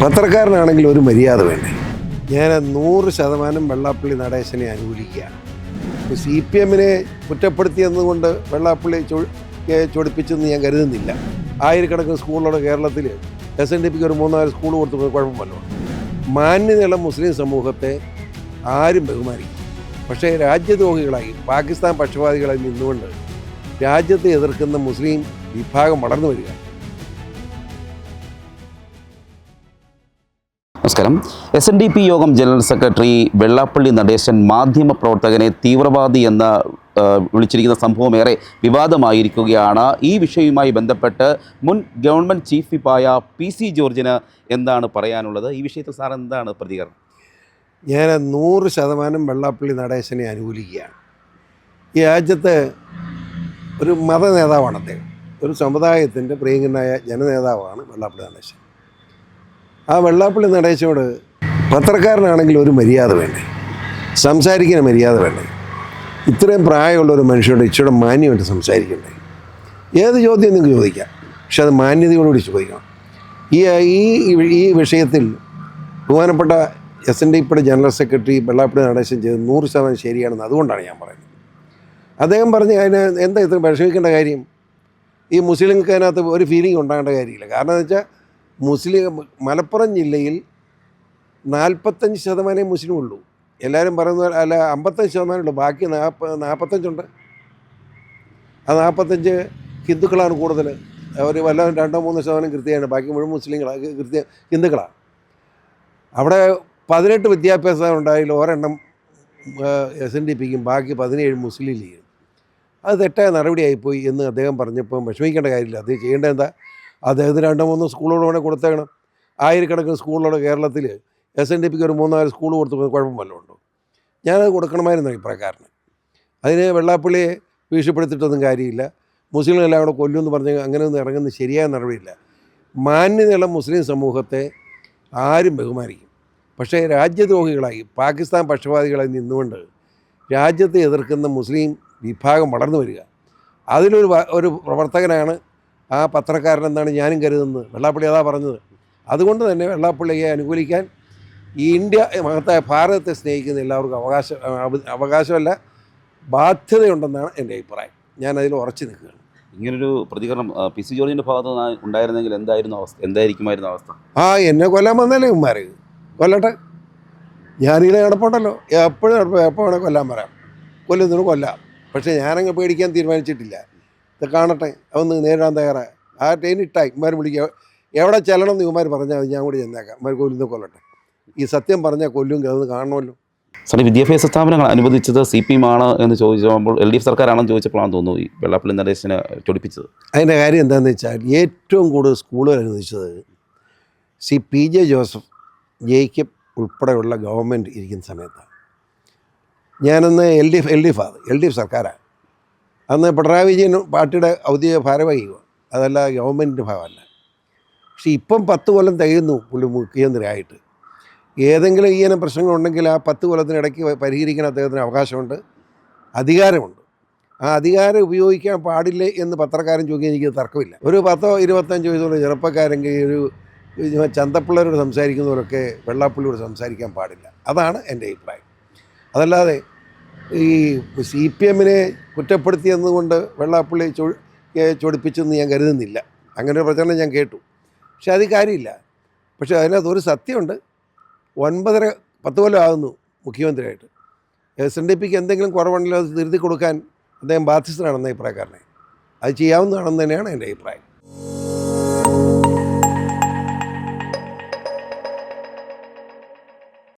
പത്രക്കാരനാണെങ്കിൽ ഒരു മര്യാദ വേണ്ടേ? ഞാൻ നൂറ് ശതമാനം വെള്ളാപ്പള്ളി നടേശനെ അനുകൂലിക്കുകയാണ്. സി പി എമ്മിനെ കുറ്റപ്പെടുത്തിയെന്നുകൊണ്ട് വെള്ളാപ്പള്ളി ചൊടിപ്പിച്ചെന്ന് ഞാൻ കരുതുന്നില്ല. ആയിരക്കണക്കിന് സ്കൂളുകളുടെ കേരളത്തിൽ എസ് എൻ ഡി പിക്ക് ഒരു മൂന്നാൽ സ്കൂൾ കൊടുത്തു കുഴപ്പമല്ലോ മാന്യതയുള്ള മുസ്ലിം സമൂഹത്തെ ആരും ബഹുമാനിക്കും പക്ഷേ രാജ്യദ്രോഹികളായി പാകിസ്ഥാൻ പക്ഷപാതികളായി നിന്നുകൊണ്ട് രാജ്യത്തെ എതിർക്കുന്ന മുസ്ലിം വിഭാഗം വളർന്നു വരിക നമസ്കാരം. എസ് എൻ ഡി പി യോഗം ജനറൽ സെക്രട്ടറി വെള്ളാപ്പള്ളി നടേശൻ മാധ്യമ പ്രവർത്തകനെ തീവ്രവാദി എന്ന വിളിച്ചിരിക്കുന്ന സംഭവം ഏറെ വിവാദമായിരിക്കുകയാണ്. ഈ വിഷയവുമായി ബന്ധപ്പെട്ട് മുൻ ഗവൺമെന്റ് ചീഫ് വിപ്പായ പി സി ജോർജിന് എന്താണ് പറയാനുള്ളത്? ഈ വിഷയത്തിൽ സാർ എന്താണ് പ്രതികരണം? ഞാൻ നൂറ് ശതമാനം വെള്ളാപ്പള്ളി നടേശനെ അനുകൂലിക്കുകയാണ്. ഈ രാജ്യത്ത് ഒരു മത നേതാവാണ് അദ്ദേഹം. ഒരു സമുദായത്തിന്റെ പ്രിയങ്കനായ ജനനേതാവാണ് വെള്ളാപ്പള്ളി നടേശൻ. ആ വെള്ളാപ്പള്ളി നടേശനോട് പത്രക്കാരനാണെങ്കിൽ ഒരു മര്യാദ വേണ്ടേ? സംസാരിക്കുന്ന മര്യാദ വേണ്ടേ? ഇത്രയും പ്രായമുള്ള ഒരു മനുഷ്യനോട് ഇച്ചിരി മാന്യമായിട്ട് സംസാരിക്കണ്ടേ? ഏത് ചോദ്യം നിങ്ങൾക്ക് ചോദിക്കാം? പക്ഷെ അത് മാന്യതയോടുകൂടി ചോദിക്കണം. ഈ ഈ ഈ വിഷയത്തിൽ ബഹുമാനപ്പെട്ട എസ് എൻ ഡി പിയുടെ ജനറൽ സെക്രട്ടറി വെള്ളാപ്പള്ളി നടേശൻ ചെയ്ത് നൂറ് ശതമാനം ശരിയാണെന്ന് അതുകൊണ്ടാണ് ഞാൻ പറയുന്നത്. അദ്ദേഹം പറഞ്ഞ് അതിന് എന്താ ഇത്ര വിഷമിക്കേണ്ട കാര്യം? ഈ അതിനകത്ത് ഒരു ഫീലിംഗ് ഉണ്ടാകേണ്ട കാര്യമില്ല. കാരണം എന്ന് വെച്ചാൽ മുസ്ലിം മലപ്പുറം ജില്ലയിൽ നാൽപ്പത്തഞ്ച് ശതമാനമേ മുസ്ലിം ഉള്ളൂ എല്ലാവരും പറയുന്ന അല്ല അമ്പത്തഞ്ച് ശതമാനം ഉള്ളൂ. ബാക്കി നാൽപ്പ നാൽപ്പത്തഞ്ചുണ്ട് ആ നാൽപ്പത്തഞ്ച് ഹിന്ദുക്കളാണ് കൂടുതൽ. അവർ വല്ല രണ്ടോ മൂന്നോ ശതമാനം കൃത്യമാണ് ബാക്കി മുഴുവൻ മുസ്ലിങ്ങളാണ് കൃത്യ ഹിന്ദുക്കളാണ്. അവിടെ പതിനെട്ട് വിദ്യാഭ്യാസം ഉണ്ടായാലും ഒരെണ്ണം എസ് എൻ ഡി പിക്കും ബാക്കി പതിനേഴ് മുസ്ലിം ലീഗും അത് തെറ്റായ നടപടിയായിപ്പോയി എന്ന് അദ്ദേഹം പറഞ്ഞപ്പോൾ വിഷമിക്കേണ്ട കാര്യമില്ല. അത് ചെയ്യേണ്ടത് എന്താ? അദ്ദേഹത്തിന് രണ്ടോ മൂന്ന് സ്കൂളുകൾ വേണേൽ കൊടുത്തേക്കണം. ആയിരക്കണക്കിന് സ്കൂളുകളുടെ കേരളത്തിൽ. എസ് എൻ ഡി പിക്ക് ഒരു മൂന്നാൽ സ്കൂൾ കൊടുത്തു കുഴപ്പം വല്ലതും ഉണ്ടോ? ഞാനത് കൊടുക്കണമായിരുന്നു അഭിപ്രായക്കാരന്. അതിന് വെള്ളാപ്പള്ളിയെ ഭീഷണിപ്പെടുത്തിയിട്ടൊന്നും കാര്യമില്ല. മുസ്ലിങ്ങളെല്ലാം കൂടെ കൊല്ലുമെന്ന് പറഞ്ഞ് അങ്ങനെയൊന്നും ഇറങ്ങുന്ന ശരിയായ നടപടിയില്ല. മാന്യതയുള്ള മുസ്ലിം സമൂഹത്തെ ആരും ബഹുമാനിക്കും. പക്ഷേ രാജ്യദ്രോഹികളായി പാകിസ്ഥാൻ പക്ഷപാതികളായി നിന്നുകൊണ്ട് രാജ്യത്തെ എതിർക്കുന്ന മുസ്ലിം വിഭാഗം വളർന്നു വരിക. അതിലൊരു ഒരു പ്രവർത്തകനാണ് ആ പത്രക്കാരനെന്നാണ് ഞാനും കരുതുന്നത്. വെള്ളാപ്പള്ളി അതാ പറഞ്ഞത്. അതുകൊണ്ട് തന്നെ വെള്ളാപ്പള്ളിയെ അനുകൂലിക്കാൻ ഈ ഇന്ത്യ മഹത്തായ ഭാരതത്തെ സ്നേഹിക്കുന്ന എല്ലാവർക്കും അവകാശ അവ- അവകാശമല്ല ബാധ്യതയുണ്ടെന്നാണ് എന്റെ അഭിപ്രായം. ഞാൻ അതിൽ ഉറച്ചു നിൽക്കുകയാണ്. ഇങ്ങനൊരു പ്രതികരണം പി സി ജോർജിന്റെ ഭാഗത്ത് നിന്ന് ഉണ്ടായിരുന്നെങ്കിൽ എന്തായിരുന്നു അവസ്ഥ? എന്തായിരിക്കുമായിരുന്നു അവസ്ഥ? ആ എന്നെ കൊല്ലാൻ വന്നല്ലേ ഉമ്മാർ കൊല്ലട്ടെ. ഞാനിങ്ങനെ കിടപ്പുണ്ടല്ലോ എപ്പോഴും കിടപ്പ് എപ്പോൾ വേണേൽ കൊല്ലാൻ പറയാം. കൊല്ലുന്നതിന് കൊല്ലാം. പക്ഷേ ഞാനങ്ങ് പേടിക്കാൻ തീരുമാനിച്ചിട്ടില്ല. ഇത് കാണട്ടെ അതൊന്ന് നേരിടാൻ തയ്യാറായി ആ ട്രെയിൻ ഇട്ടായി ഇമാർ വിളിക്കുക. എവിടെ ചെല്ലണം എന്ന് ഇവന്മാർ പറഞ്ഞാൽ ഞാൻ കൂടി ചെന്നേക്കാം. ഇമാർ കൊല്ലുന്ന കൊല്ലട്ടെ ഈ സത്യം പറഞ്ഞാൽ കൊല്ലും അതൊന്ന് കാണണമല്ലോ. സാറേ വിദ്യാഭ്യാസ സ്ഥാപനങ്ങൾ അനുവദിച്ചത് സി പി എം ആണ് എന്ന് ചോദിച്ചപ്പോൾ എൽ ഡി എഫ് സർക്കാരാണെന്ന് ചോദിച്ചപ്പോഴാണ് തോന്നുന്നു ഈ വെള്ളാപ്പള്ളി നരേശനെ ചൊടിപ്പിച്ചത്. അതിന്റെ കാര്യം എന്താണെന്ന് വെച്ചാൽ ഏറ്റവും കൂടുതൽ സ്കൂളുകൾ അനുവദിച്ചത് സി പി ജെ ജോസഫ് ജയിക്കും ഉൾപ്പെടെയുള്ള ഗവൺമെന്റ് ഇരിക്കുന്ന സമയത്താണ്. ഞാനന്ന് L D F L D F ആണ് എൽ ഡി എഫ് സർക്കാരാണ്. അന്ന് പിണറായി വിജയൻ പാർട്ടിയുടെ ഔദ്യോഗിക ഭാരവാഹിയോ അതല്ല ഗവൺമെന്റിന്റെ ഭാഗമല്ല. പക്ഷേ ഇപ്പം പത്ത് കൊല്ലം തികയുന്നു പുള്ളി മുഖ്യമന്ത്രിയായിട്ട്. ഏതെങ്കിലും ഇങ്ങനെ പ്രശ്നങ്ങളുണ്ടെങ്കിൽ ആ പത്ത് കൊല്ലത്തിനിടയ്ക്ക് പരിഹരിക്കാൻ അദ്ദേഹത്തിന് അവകാശമുണ്ട്. അധികാരമുണ്ട്. ആ അധികാരം ഉപയോഗിക്കാൻ പാടില്ലേ എന്ന് പത്രക്കാരൻ ചോദിക്കാൻ എനിക്ക് തർക്കമില്ല. ഒരു പത്തോ ഇരുപത്തഞ്ചോ വയസ്സുള്ള ചെറുപ്പക്കാരെങ്കിൽ ഒരു ചന്തപ്പിള്ളേരോട് സംസാരിക്കുന്നവരൊക്കെ വെള്ളാപ്പള്ളിയോട് സംസാരിക്കാൻ പാടില്ല. അതാണ് എന്റെ അഭിപ്രായം. അതല്ലാതെ ഈ സി പി എമ്മിനെ കുറ്റപ്പെടുത്തിയെന്നുകൊണ്ട് വെള്ളാപ്പള്ളി ചൊടിപ്പിച്ചെന്ന് ഞാൻ കരുതുന്നില്ല. അങ്ങനെ ഒരു പ്രചരണം ഞാൻ കേട്ടു. പക്ഷെ അത് കാര്യമില്ല. പക്ഷേ അതിനകത്ത് ഒരു സത്യമുണ്ട്. ഒൻപതര പത്ത് കൊല്ലം ആകുന്നു മുഖ്യമന്ത്രിയായിട്ട്. എസ് എൻ ഡി പിക്ക് എന്തെങ്കിലും കുറവുണ്ടെങ്കിൽ അത് തിരുത്തി കൊടുക്കാൻ അദ്ദേഹം ബാധ്യസ്ഥനാണെന്ന അഭിപ്രായക്കാരനെ അത് ചെയ്യാവുന്നതാണെന്ന് തന്നെയാണ് എന്റെ അഭിപ്രായം.